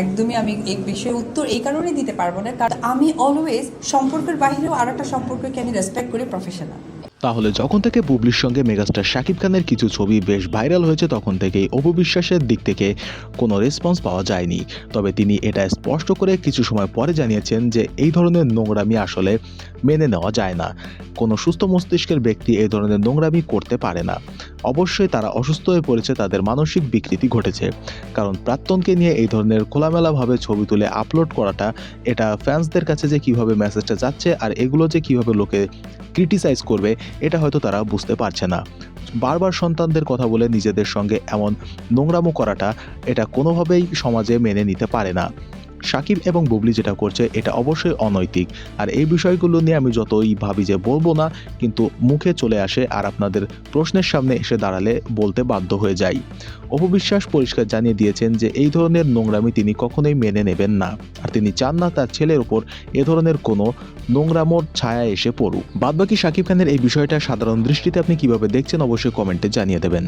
একদমই আমি এই বিষয়ে উত্তর এই কারণেই দিতে পারব না, কারণ আমি অলওয়েজ সম্পর্কের বাইরেও আর একটা সম্পর্ককে আমি রেসপেক্ট করি প্রফেশনাল তাহলে যখন থেকে বুবলির সঙ্গে মেগাস্টার শাকিব খানের কিছু ছবি বেশ ভাইরাল হয়েছে, তখন থেকেই অপবিশ্বাসের দিক থেকে কোনো রেসপন্স পাওয়া যায়নি। তবে তিনি এটা স্পষ্ট করে কিছু সময় পরে জানিয়েছেন যে এই ধরনের নোংরামি আসলে মেনে নেওয়া যায় না। কোনো সুস্থ মস্তিষ্কের ব্যক্তি এই ধরনের নোংরামি করতে পারে না। অবশ্যই তারা অসুস্থ হয়ে পড়েছে, তাদের মানসিক বিকৃতি ঘটেছে। কারণ প্রাক্তনকে নিয়ে এই ধরনের খোলামেলাভাবে ছবি তুলে আপলোড করাটা, এটা ফ্যান্সদের কাছে যে কীভাবে মেসেজটা যাচ্ছে আর এগুলো যে কীভাবে লোকে ক্রিটিসাইজ করবে, এটা হয়তো তারা বুঝতে পারছে না। বারবার সন্তানদের কথা বলে নিজেদের সঙ্গে এমন নোংরামো করাটা, এটা কোনোভাবেই সমাজে মেনে নিতে পারে না। সাকিব এবং বুবলি যেটা করছে, এটা অবশ্যই অনৈতিক। আর এই বিষয়গুলো নিয়ে আমি যতই ভাবি যে বলব না, কিন্তু মুখে চলে আসে আর আপনাদের প্রশ্নের সামনে এসে দাঁড়ালে বলতে বাধ্য হয়ে যাই। অপবিশ্বাস পরিষ্কার জানিয়ে দিয়েছেন যে এই ধরনের নোংরামি তিনি কখনোই মেনে নেবেন না। আর তিনি চান না তার ছেলের ওপর এ ধরনের কোনো নোংরামোর ছায়া এসে পড়ুক। বাদবাকি শাকিব খানের এই বিষয়টা সাধারণ দৃষ্টিতে আপনি কীভাবে দেখছেন, অবশ্যই কমেন্টে জানিয়ে দেবেন।